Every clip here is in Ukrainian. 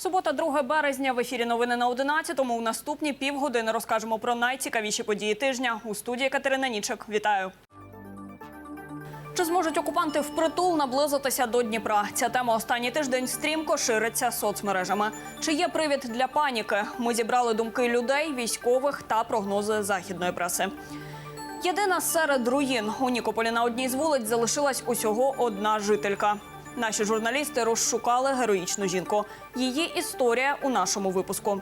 Субота, 2 березня. В ефірі новини на 11-му. У наступні півгодини розкажемо про найцікавіші події тижня. У студії Катерина Нічик. Вітаю. Чи зможуть окупанти впритул наблизитися до Дніпра? Ця тема останній тиждень стрімко шириться соцмережами. Чи є привід для паніки? Ми зібрали думки людей, військових та прогнози західної преси. Єдина серед руїн у Нікополі на одній з вулиць залишилась усього одна жителька. Наші журналісти розшукали героїчну жінку. Її історія у нашому випуску.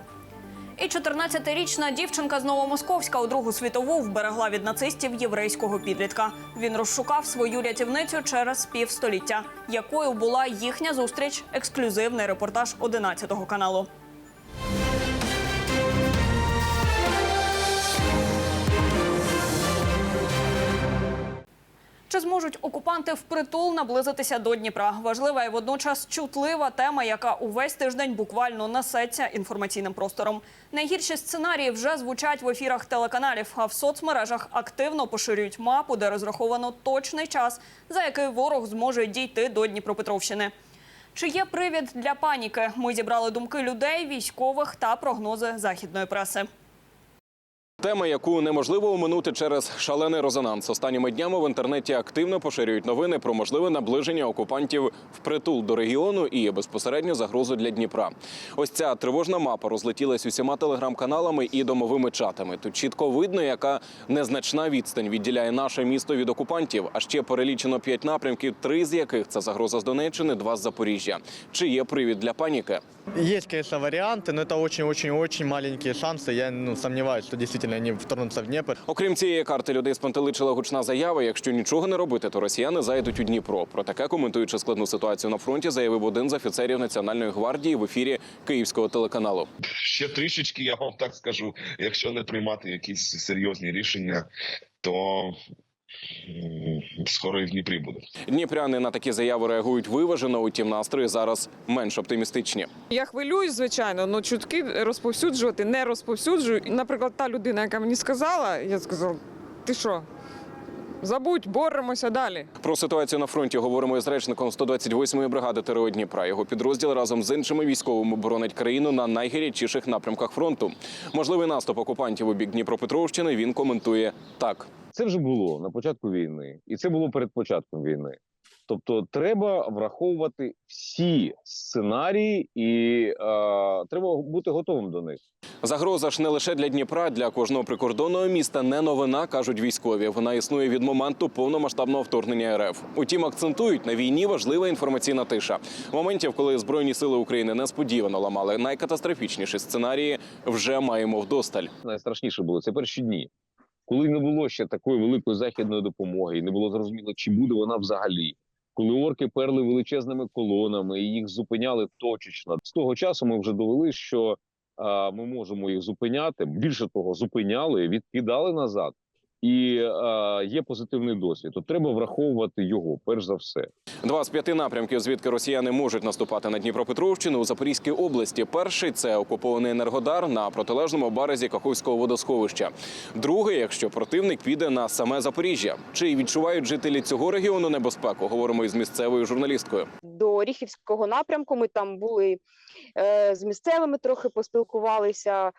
І 14-річна дівчинка з Новомосковська у Другу світову вберегла від нацистів єврейського підлітка. Він розшукав свою рятівницю через півстоліття. Якою була їхня зустріч? Ексклюзивний репортаж 11 каналу. Чи зможуть окупанти впритул наблизитися до Дніпра? Важлива і водночас чутлива тема, яка увесь тиждень буквально несеться інформаційним простором. Найгірші сценарії вже звучать в ефірах телеканалів, а в соцмережах активно поширюють мапу, де розраховано точний час, за який ворог зможе дійти до Дніпропетровщини. Чи є привід для паніки? Ми зібрали думки людей, військових та прогнози західної преси. Тема, яку неможливо оминути через шалений резонанс. Останніми днями в інтернеті активно поширюють новини про можливе наближення окупантів впритул до регіону і безпосередньо загрозу для Дніпра. Ось ця тривожна мапа розлетілась усіма телеграм-каналами і домовими чатами. Тут чітко видно, яка незначна відстань відділяє наше місто від окупантів. А ще перелічено п'ять напрямків, три з яких це загроза з Донеччини, два з Запоріжжя. Чи є привід для паніки? Есть, конечно, варианты, но это очень-очень-очень маленькие шансы. Я ну, сомневаюсь, что действительно вторгнуться в Дніпр. Окрім цієї карти, людей спантеличила гучна заява. Якщо нічого не робити, то росіяни зайдуть у Дніпро. Про таке коментуючи складну ситуацію на фронті, заявив один з офіцерів Національної гвардії в ефірі київського телеканалу. ще трішечки, я вам так скажу. Якщо не приймати якісь серйозні рішення, то скоро і в Дніпрі буде. Дніпряни на такі заяви реагують виважено. Утім, настрої зараз менш оптимістичні. Я хвилююсь, звичайно, але чутки розповсюджувати не розповсюджую. Наприклад, та людина, яка мені сказала, я сказала, ти що? Забудь, боремося далі. Про ситуацію на фронті говоримо із речником 128-ї бригади ТРО Дніпра. Його підрозділ разом з іншими військовими боронить країну на найгарячіших напрямках фронту. Можливий наступ окупантів у бік Дніпропетровщини він коментує так. Це вже було на початку війни, і це було перед початком війни. Тобто, треба враховувати всі сценарії, і е, треба бути готовим до них. Загроза ж не лише для Дніпра, для кожного прикордонного міста не новина, кажуть військові. Вона існує від моменту повномасштабного вторгнення РФ. Утім, акцентують на війні важлива інформаційна тиша. Моментів, коли збройні сили України несподівано ламали найкатастрофічніші сценарії, вже маємо вдосталь. Найстрашніше було це перші дні, коли не було ще такої великої західної допомоги, і не було зрозуміло, чи буде вона взагалі. Коли орки перли величезними колонами і їх зупиняли точечно. З того часу ми вже довели, що а, ми можемо їх зупиняти. Більше того, зупиняли, відкидали назад, і а, є позитивний досвід. То треба враховувати його перш за все. Два з п'яти напрямків, звідки росіяни можуть наступати на Дніпропетровщину у Запорізькій області. Перший це окупований Енергодар на протилежному березі Каховського водосховища. Другий, якщо противник піде на саме Запоріжжя. Чи відчувають жителі цього регіону небезпеку? Говоримо із місцевою журналісткою. до Оріхівського напрямку. Ми там були е, з місцевими, трохи поспілкувалися.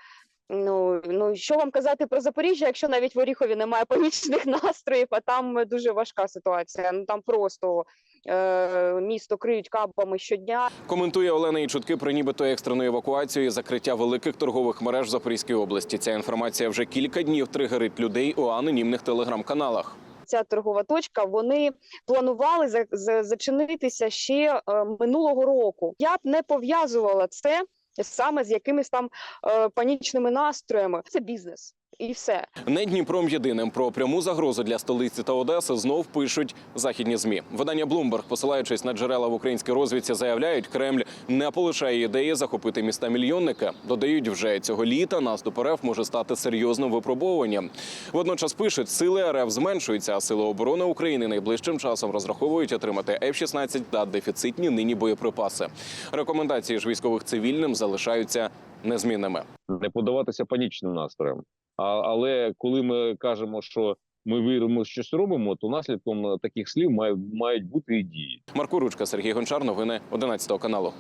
Ну, ну що вам казати про Запоріжжя, якщо навіть в Оріхові немає панічних настроїв, а там дуже важка ситуація. Ну там просто е, місто криють кабами щодня. Коментує Олена і чутки про нібито екстрену евакуацію і закриття великих торгових мереж в Запорізькій області. Ця інформація вже кілька днів тригерить людей у анонімних телеграм-каналах. Ця торгова точка вони планували за, за, зачинитися ще е, минулого року. Я б не пов'язувала це саме з якимись там е, панічними настроями. Це бізнес і все. Не Дніпром єдиним про пряму загрозу для столиці та Одеси знов пишуть західні змі. Видання Bloomberg, посилаючись на джерела в українській розвідці, заявляють, Кремль не полишає ідеї захопити міста мільйонника. Додають, вже цього літа наступ РФ може стати серйозним випробовуванням. Водночас пишуть, сили РФ зменшуються, а сили оборони України найближчим часом розраховують отримати F-16 та дефіцитні нині боєприпаси. Рекомендації ж військових цивільним залишаються незмінними. Не подаватися панічним настроям. А, але коли ми кажемо, що ми віримо, що щось робимо, то наслідком таких слів мають, мають бути і дії. Марко Ручка, Сергій Гончар, новини 11 каналу.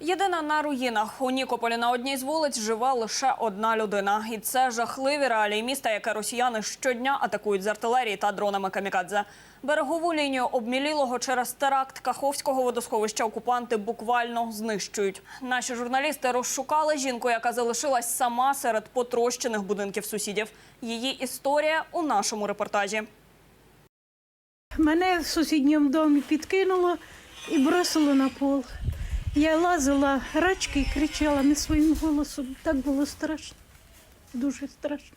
Єдина на руїнах у Нікополі на одній з вулиць жива лише одна людина, і це жахливі реалії міста, яке росіяни щодня атакують з артилерії та дронами камікадзе. Берегову лінію обмілілого через теракт Каховського водосховища окупанти буквально знищують. Наші журналісти розшукали жінку, яка залишилась сама серед потрощених будинків сусідів. Її історія у нашому репортажі. Мене в сусідньому домі підкинуло і бросило на пол. Я лазила рачки і кричала не своїм голосом. Так було страшно, дуже страшно.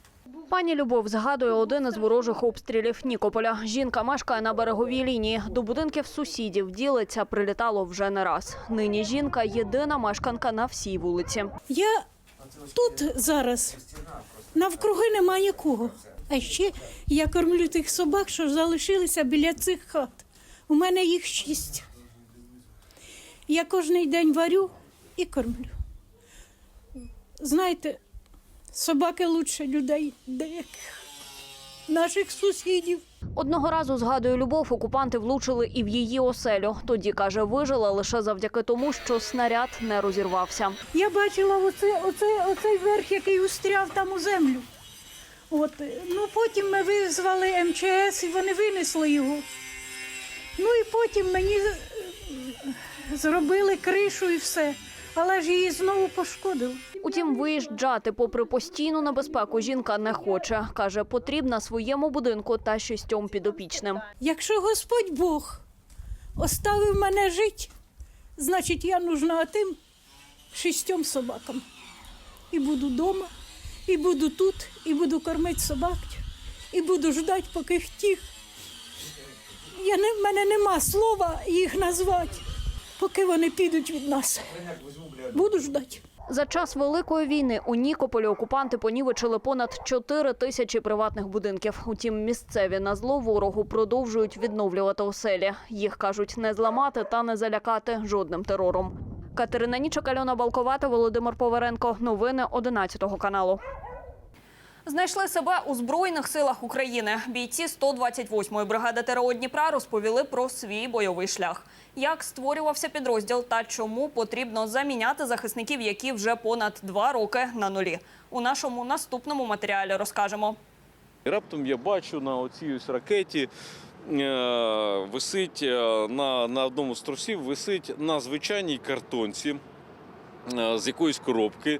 Пані Любов згадує один із ворожих обстрілів Нікополя. Жінка мешкає на береговій лінії. До будинків сусідів ділиться прилітало вже не раз. Нині жінка єдина мешканка на всій вулиці. Я тут зараз навкруги нема нікого. А ще я кормлю тих собак, що залишилися біля цих хат. У мене їх шість. Я кожен день варю і кормлю. Знаєте, собаки лучше людей деяких, наших сусідів. Одного разу згадує Любов, окупанти влучили і в її оселю. Тоді каже, вижила лише завдяки тому, що снаряд не розірвався. Я бачила оце, оце, оцей верх, який устряв там у землю. От. Ну, потім ми визвали МЧС і вони винесли його. Ну і потім мені зробили кришу і все. Але ж її знову пошкодили. Утім, виїжджати попри постійну небезпеку жінка не хоче. Каже, потрібна своєму будинку та шістьом підопічним. Якщо Господь Бог оставив мене жити, значить я нужна тим шістьом собакам. І буду вдома, і буду тут, і буду кормити собак, і буду ждати, поки втіх. Я не, в мене нема слова їх назвати, поки вони підуть від нас. Буду ждати. За час великої війни у Нікополі окупанти понівечили понад 4 тисячі приватних будинків. Утім, місцеві на зло ворогу продовжують відновлювати оселі. Їх кажуть не зламати та не залякати жодним терором. Катерина Нічок, Альона Балковата, Володимир Поверенко. Новини 11 каналу. Знайшли себе у збройних силах України. Бійці 128-ї бригади ТРО Дніпра розповіли про свій бойовий шлях. Як створювався підрозділ та чому потрібно заміняти захисників, які вже понад два роки на нулі. У нашому наступному матеріалі розкажемо. Раптом я бачу на оцій ось ракеті е, висить е, на, на одному з трусів висить на звичайній картонці е, з якоїсь коробки.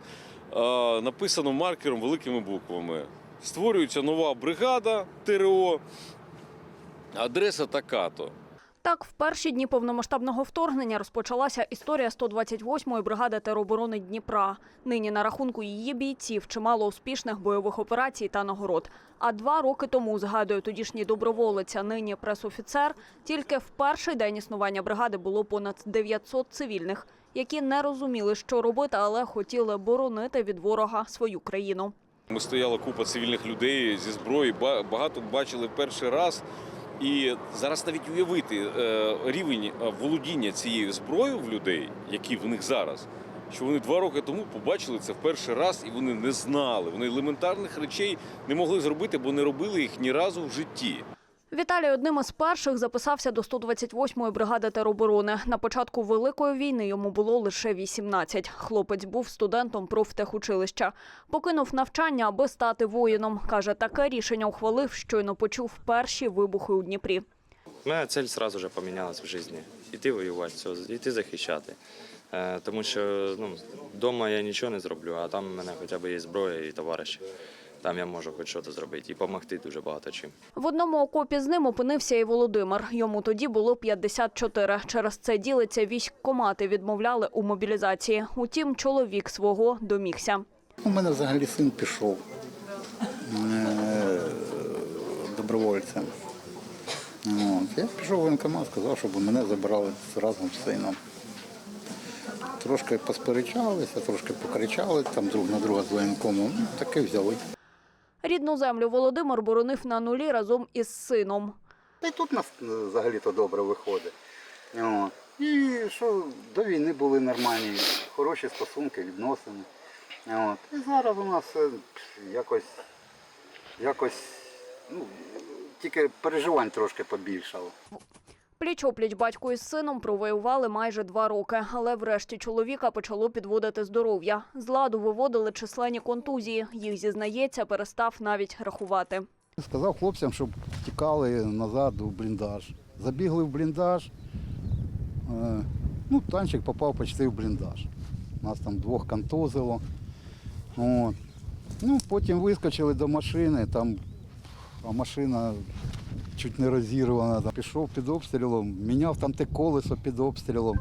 Написано маркером великими буквами. Створюється нова бригада ТРО. Адреса така-то. Так, в перші дні повномасштабного вторгнення розпочалася історія 128-ї бригади тероборони Дніпра. Нині на рахунку її бійців чимало успішних бойових операцій та нагород. А два роки тому, згадує тодішній доброволець, нині пресофіцер, тільки в перший день існування бригади було понад 900 цивільних, які не розуміли, що робити, але хотіли боронити від ворога свою країну. Ми стояла купа цивільних людей зі зброї, ба- багато бачили перший раз. І зараз навіть уявити е, рівень е, володіння цією зброєю в людей, які в них зараз, що вони два роки тому побачили це в перший раз, і вони не знали. Вони елементарних речей не могли зробити, бо не робили їх ні разу в житті. Віталій одним із перших записався до 128-ї бригади тероборони. На початку Великої війни йому було лише 18. Хлопець був студентом профтехучилища. Покинув навчання, аби стати воїном. Каже, таке рішення ухвалив, щойно почув перші вибухи у Дніпрі. Моя цель сразу же поменялась в жизни. Іти воювати, іти захищати. Е, тому що ну, вдома я нічого не зроблю, а там в мене хоча б є зброя і товариші. Там я можу хоч щось зробити і допомогти дуже багато чим. В одному окопі з ним опинився і Володимир. Йому тоді було 54. Через це ділиться військкомати відмовляли у мобілізації. Утім, чоловік свого домігся. У мене взагалі син пішов е, добровольцем. От. Я пішов в воєнкомат, сказав, щоб мене забрали разом з сином. Трошки посперечалися, трошки покричали там друг на друга з воєнкомом. Ну, таке взяли. Рідну землю Володимир боронив на нулі разом із сином. Та й тут нас е, взагалі-то добре виходить. От. І що до війни були нормальні, хороші стосунки, відносини. От. І зараз у нас е, якось, якось, ну, тільки переживань трошки побільшало. Пліч-опліч батько із сином провоювали майже два роки, але врешті чоловіка почало підводити здоров'я. З ладу виводили численні контузії. Їх зізнається, перестав навіть рахувати. Сказав хлопцям, щоб тікали назад у бліндаж. Забігли в бліндаж. Е, Ну, танчик попав почти в бліндаж. Нас там двох контузило. От. Ну, потім вискочили до машини, там, а машина чуть не розірвана. Там Пішов під обстрілом, міняв там те колесо під обстрілом,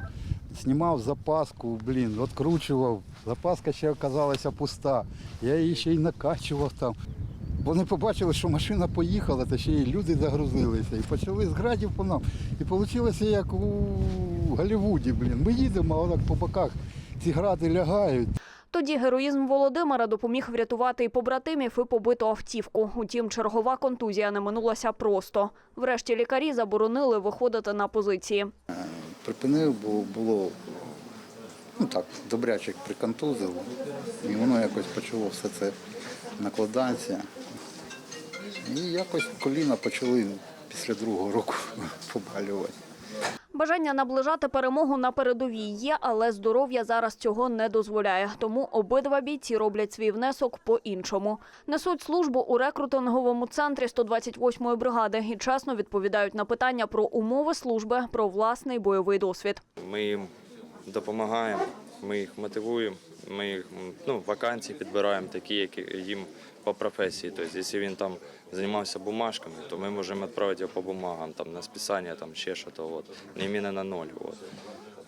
знімав запаску, блін, відкручував. Запаска ще оказалася пуста. Я її ще й накачував там. Вони побачили, що машина поїхала, та ще й люди загрузилися. І почали з градів по нам. І вийшло як у Голлівуді, блін. Ми їдемо, а отак по боках ці гради лягають. Тоді героїзм Володимира допоміг врятувати і побратимів, і побиту автівку. Утім, чергова контузія не минулася просто. Врешті лікарі заборонили виходити на позиції. Припинив, бо було ну так, добряче приконтузило. І воно якось почало все це накладатися. І якось коліна почали після другого року побалювати. Бажання наближати перемогу на передовій є, але здоров'я зараз цього не дозволяє. Тому обидва бійці роблять свій внесок по-іншому. Несуть службу у рекрутинговому центрі 128-ї бригади і чесно відповідають на питання про умови служби, про власний бойовий досвід. Ми їм допомагаємо, ми їх мотивуємо, ми їх ну, вакансії підбираємо такі, які їм по професії. Тобто, якщо він там займався бумажками, то ми можемо відправити його по бумагам, там, на списання, там, ще щось, от, не іменно на ноль. От.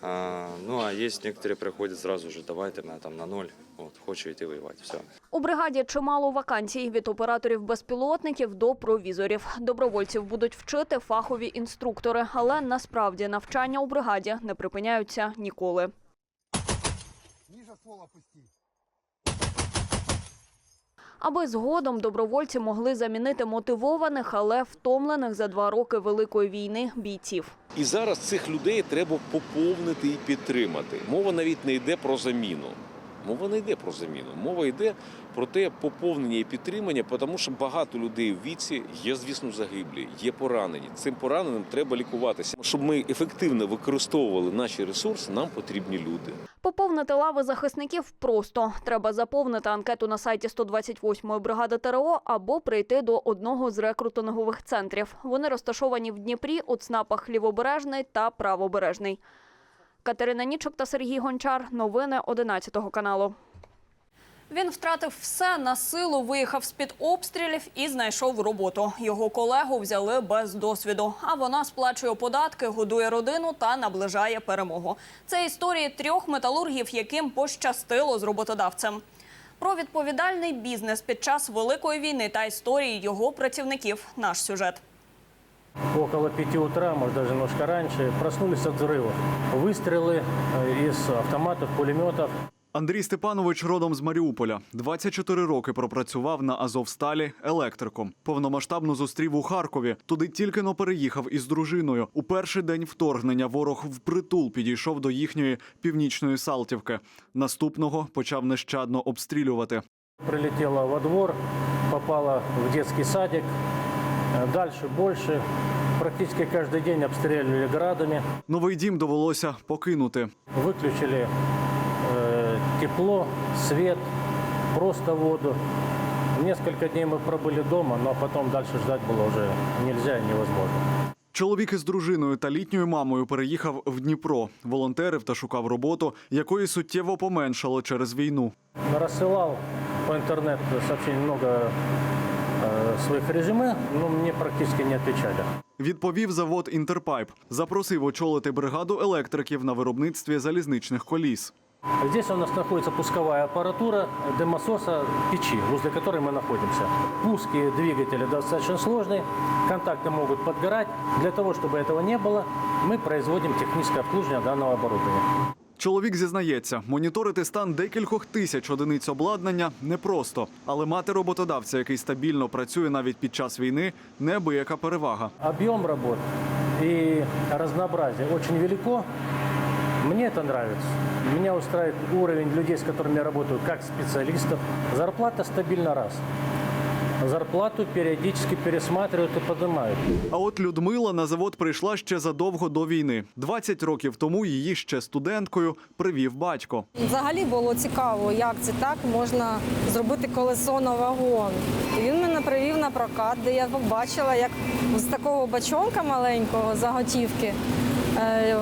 А, ну, а є некоторі приходять зразу ж, давайте мене там на ноль, от, хочу йти воювати, все. У бригаді чимало вакансій від операторів безпілотників до провізорів. Добровольців будуть вчити фахові інструктори, але насправді навчання у бригаді не припиняються ніколи. Аби згодом добровольці могли замінити мотивованих, але втомлених за два роки великої війни бійців. І зараз цих людей треба поповнити і підтримати. Мова навіть не йде про заміну. Мова не йде про заміну. Мова йде про те поповнення і підтримання, тому що багато людей в віці є, звісно, загиблі, є поранені. Цим пораненим треба лікуватися. Щоб ми ефективно використовували наші ресурси, нам потрібні люди. Поповнити лави захисників просто. Треба заповнити анкету на сайті 128-ї бригади ТРО або прийти до одного з рекрутингових центрів. Вони розташовані в Дніпрі у ЦНАПах Лівобережний та Правобережний. Катерина Нічок та Сергій Гончар. Новини 11 каналу. Він втратив все на силу, виїхав з-під обстрілів і знайшов роботу. Його колегу взяли без досвіду. А вона сплачує податки, годує родину та наближає перемогу. Це історії трьох металургів, яким пощастило з роботодавцем. Про відповідальний бізнес під час великої війни та історії його працівників. Наш сюжет. Около 5 утра, может даже немножко раньше, проснулись от взрывов. Выстрелы э, из автоматов, пулеметов. Андрій Степанович родом з Маріуполя. 24 роки пропрацював на Азовсталі електриком. Повномасштабно зустрів у Харкові. Туди тільки но переїхав із дружиною. У перший день вторгнення ворог впритул підійшов до їхньої північної Салтівки. Наступного почав нещадно обстрілювати. Прилетела во двор, попала в детский садик. Э, Дальше больше. Практически каждый день обстреливали градами. Новий дім довелося покинути. Выключили э, тепло, свет, просто воду. Несколько дней мы пробыли дома, но потом дальше ждать было уже нельзя и невозможно. Чоловік із дружиною та літньою мамою переїхав в Дніпро, волонтерив та шукав роботу, якої суттєво поменшало через війну. Рассылал по интернету сообщений много э, своих резюме, но мне практически не отвечали. Відповів завод Інтерпайп. Запросив очолити бригаду електриків на виробництві залізничних коліс. Здесь у нас находится пусковая аппаратура дымососа печи, возле которой мы находимся. Пуски двигателя достаточно сложные, контакты могут подгорать. Для того, чтобы этого не было, мы производим техническое обслуживание данного оборудования. Чоловік зізнається, моніторити стан декількох тисяч одиниць обладнання непросто, але мати роботодавця, який стабільно працює навіть під час війни, неабияка перевага. Объем работ и разнообразие очень велико. Мне это нравится. Меня устраивает уровень людей, с которыми я работаю, как специалистов. Зарплата стабильно раз. зарплату периодически пересматривают и поднимают. А от Людмила на завод прийшла ще задовго до війни. 20 років тому її ще студенткою привів батько. Взагалі було цікаво, як це так можна зробити колесо на вагон. І він мене привів на прокат, де я побачила, як з такого бачонка маленького заготівки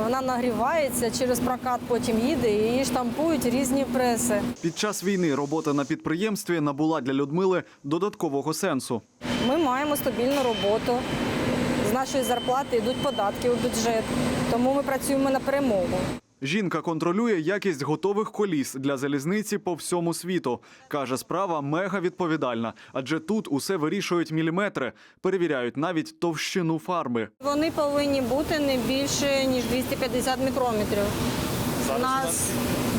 вона нагрівається, через прокат потім їде і її штампують різні преси. Під час війни робота на підприємстві набула для Людмили додаткового сенсу. Ми маємо стабільну роботу. З нашої зарплати йдуть податки у бюджет, тому ми працюємо на перемогу. Жінка контролює якість готових коліс для залізниці по всьому світу. Каже, справа мега відповідальна, адже тут усе вирішують міліметри, перевіряють навіть товщину фарби. Вони повинні бути не більше ніж 250 мікрометрів. У нас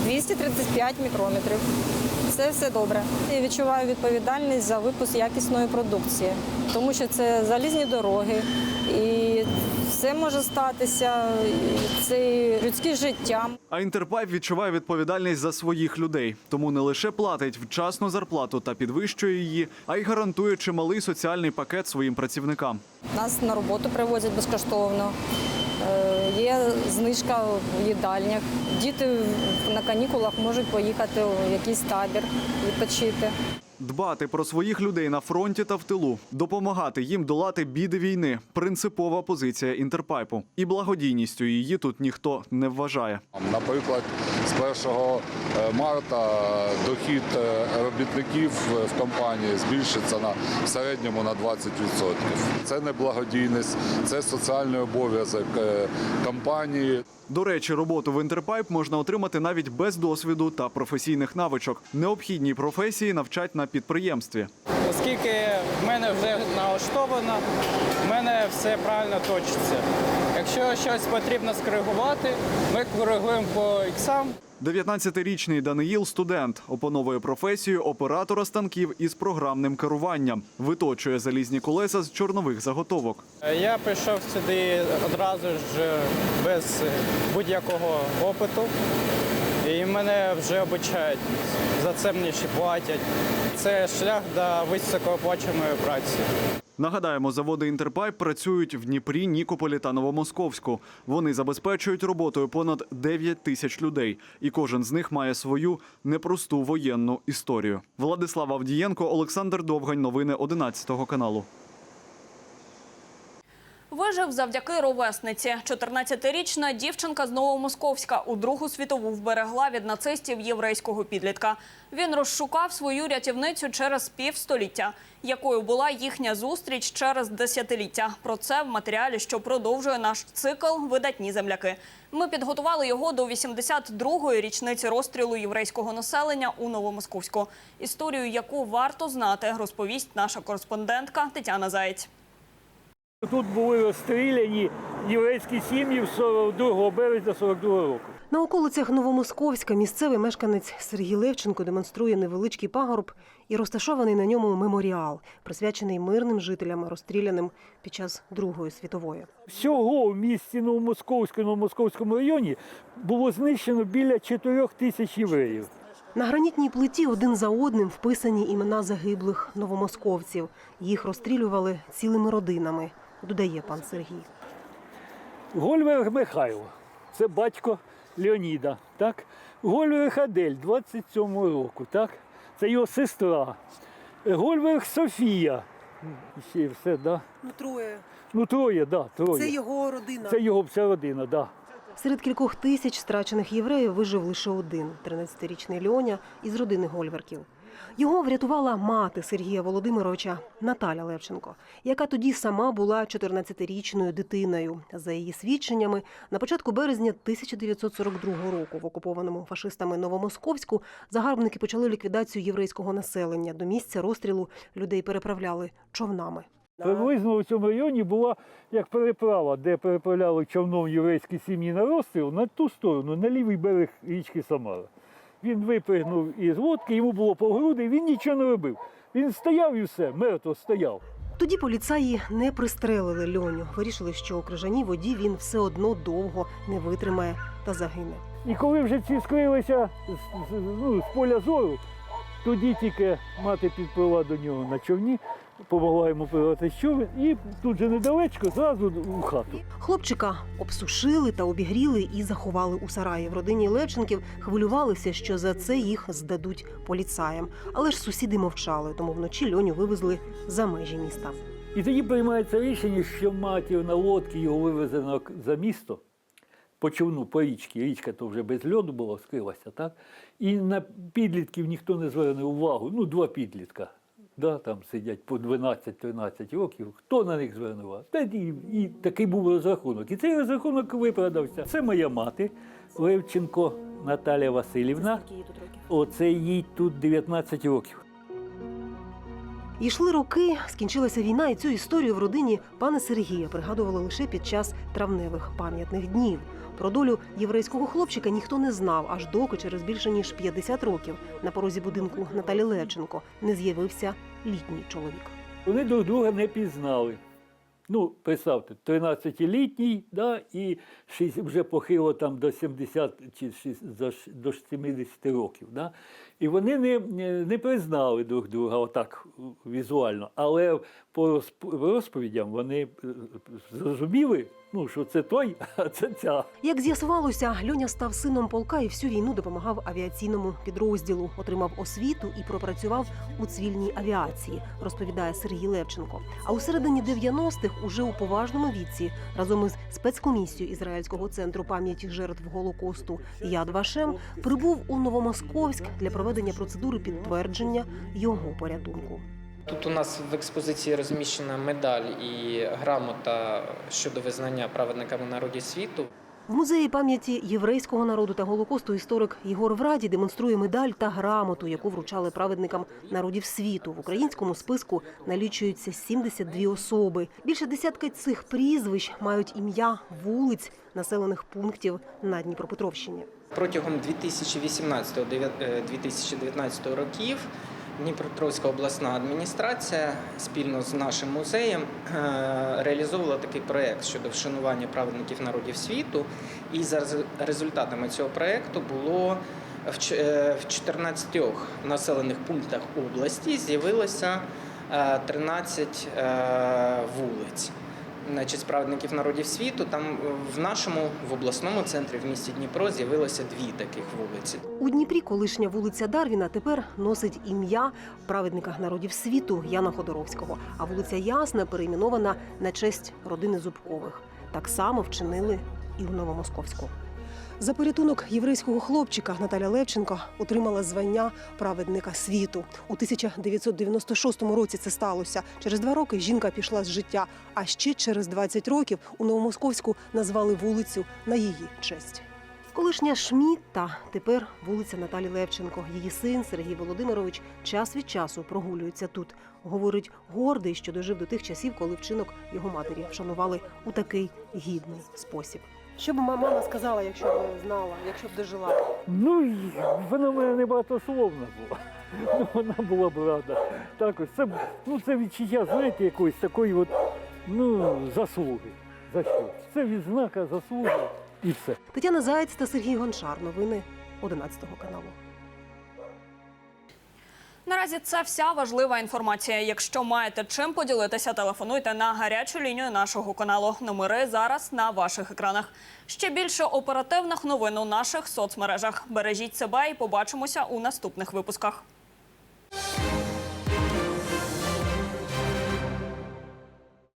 235 мікрометрів. Це все добре. Я відчуваю відповідальність за випуск якісної продукції, тому що це залізні дороги, і все може статися. Це людське життя. А Інтерпайп відчуває відповідальність за своїх людей, тому не лише платить вчасну зарплату та підвищує її, а й гарантує чималий соціальний пакет своїм працівникам. Нас на роботу привозять безкоштовно. Е, Є знижка в їдальнях. Діти на канікулах можуть поїхати в якийсь табір відпочити. Дбати про своїх людей на фронті та в тилу, допомагати їм долати біди війни принципова позиція інтерпайпу. І благодійністю її тут ніхто не вважає. Наприклад, з 1 марта дохід е, робітників в компанії збільшиться на в середньому на 20%. Це не благодійність, це соціальний обов'язок е, компанії. До речі, роботу в інтерпайп можна отримати навіть без досвіду та професійних навичок. Необхідні професії навчать на підприємстві. Оскільки в мене вже налаштовано, в мене все правильно точиться. Якщо щось потрібно скоригувати, ми коригуємо по іксам. 19-річний Даниїл студент опановує професію оператора станків із програмним керуванням, виточує залізні колеса з чорнових заготовок. Я прийшов сюди одразу ж без будь-якого опиту. І мене вже обучають. За це мені ще платять. Це шлях до високооплачуваної праці. Нагадаємо, заводи Інтерпайп працюють в Дніпрі, Нікополі та Новомосковську. Вони забезпечують роботою понад 9 тисяч людей, і кожен з них має свою непросту воєнну історію. Владислав Авдієнко, Олександр Довгань. Новини 11 каналу. Вижив завдяки ровесниці. 14-річна дівчинка з Новомосковська у Другу світову вберегла від нацистів єврейського підлітка. Він розшукав свою рятівницю через півстоліття. Якою була їхня зустріч через десятиліття? Про це в матеріалі, що продовжує наш цикл Видатні земляки. Ми підготували його до 82-ї річниці розстрілу єврейського населення у Новомосковську. Історію, яку варто знати, розповість наша кореспондентка Тетяна Заєць. Тут були розстріляні єврейські сім'ї 42 березня 42 року. На околицях Новомосковська місцевий мешканець Сергій Левченко демонструє невеличкий пагорб і розташований на ньому меморіал, присвячений мирним жителям, розстріляним під час Другої світової. Всього в місті Новомосковську, Новомосковському районі було знищено біля 4 тисяч євреїв. На гранітній плиті один за одним вписані імена загиблих новомосковців. Їх розстрілювали цілими родинами, додає пан Сергій. Гольвер Михайло, це батько Леоніда. Так? Гольвер Адель 27 року. Так? Це його сестра. Гольвер Софія. Ще все, да? Ну, троє. Ну, троє, да, троє. його родина. Це його вся родина, да. Серед кількох тисяч страчених євреїв вижив лише один – 13-річний Льоня із родини Гольверків. Його врятувала мати Сергія Володимировича Наталя Левченко, яка тоді сама була 14-річною дитиною. За її свідченнями, на початку березня 1942 року в окупованому фашистами Новомосковську загарбники почали ліквідацію єврейського населення. До місця розстрілу людей переправляли човнами. Приблизно у цьому районі була як переправа, де переправляли човном єврейські сім'ї на розстріл на ту сторону, на лівий берег річки Самара. Він випригнув із лодки, йому було по груди, він нічого не робив. Він стояв і все, мертво стояв. Тоді поліцаї не пристрелили Льоню. Вирішили, що у крижаній воді він все одно довго не витримає та загине. І коли вже ці скрилися з, з- ну, з поля зору, Тоді тільки мати підпливла до нього на човні, допомогла йому пливати з човен і тут же недалечко зразу у хату. Хлопчика обсушили та обігріли і заховали у сараї. В родині Левченків хвилювалися, що за це їх здадуть поліцаям. Але ж сусіди мовчали, тому вночі льоню вивезли за межі міста. І тоді приймається рішення, що матір на лодці його вивезено за місто по човну, по річці. Річка то вже без льоду була, скрилася, так? І на підлітків ніхто не зверне увагу. Ну, два підлітка. Да, там сидять по 12-13 років. Хто на них зверне? Та і, і такий був розрахунок. І цей розрахунок виправдався. Це моя мати Левченко Наталя Васильівна. Оце їй тут 19 років. Йшли роки, скінчилася війна, і цю історію в родині пана Сергія пригадували лише під час травневих пам'ятних днів. Про долю єврейського хлопчика ніхто не знав, аж доки через більше ніж 50 років на порозі будинку Наталі Левченко не з'явився літній чоловік. Вони друг друга не пізнали. Ну, представте, 13-літній, да, і вже похило там до 70 чи шість- до ш- до 70 років. Да. І вони не, не- признали друг друга отак візуально. Але по розп- розповідям вони е, зрозуміли, ну, що це той, а це ця. Як з'ясувалося, Льоня став сином полка і всю війну допомагав авіаційному підрозділу, отримав освіту і пропрацював у цивільній авіації, розповідає Сергій Левченко. А у середині 90-х, уже у поважному віці, разом із спецкомісією Ізраїльського центру пам'яті жертв Голокосту Яд Вашем прибув у Новомосковськ для проведення процедури підтвердження його порятунку. Тут у нас в експозиції розміщена медаль і грамота щодо визнання праведниками народів світу. В музеї пам'яті єврейського народу та голокосту історик Єгор Враді демонструє медаль та грамоту, яку вручали праведникам народів світу. В українському списку налічується 72 особи. Більше десятка цих прізвищ мають ім'я вулиць населених пунктів на Дніпропетровщині. Протягом 2018-2019 років Дніпропетровська обласна адміністрація спільно з нашим музеєм е, реалізовувала такий проєкт щодо вшанування праведників народів світу. І за результатами цього проєкту було в ч- е, 14 населених пунктах області з'явилося е, 13 е, вулиць. Значить, справедників праведників народів світу там в нашому в обласному центрі в місті Дніпро з'явилося дві таких вулиці. У Дніпрі колишня вулиця Дарвіна тепер носить ім'я праведника народів світу Яна Ходоровського. А вулиця Ясна перейменована на честь родини Зубкових. Так само вчинили і в Новомосковську. За порятунок єврейського хлопчика Наталя Левченко отримала звання праведника світу. У 1996 році це сталося. Через два роки жінка пішла з життя. А ще через 20 років у Новомосковську назвали вулицю на її честь. Колишня Шмітта, тепер вулиця Наталі Левченко. Її син Сергій Володимирович час від часу прогулюється тут. Говорить, гордий, що дожив до тих часів, коли вчинок його матері вшанували у такий гідний спосіб. Що б мама сказала, якщо б знала, якщо б дожила? Ну, вона в мене не багатословна була. Ну, вона була б рада. Також це, ну, це відчуття, знаєте, якоїсь такої от, ну, заслуги. За що? Це відзнака заслуги і все. Тетяна Заєць та Сергій Гончар. Новини 11 каналу. Наразі це вся важлива інформація. Якщо маєте чим поділитися, телефонуйте на гарячу лінію нашого каналу. Номери зараз на ваших екранах. Ще більше оперативних новин у наших соцмережах. Бережіть себе і побачимося у наступних випусках.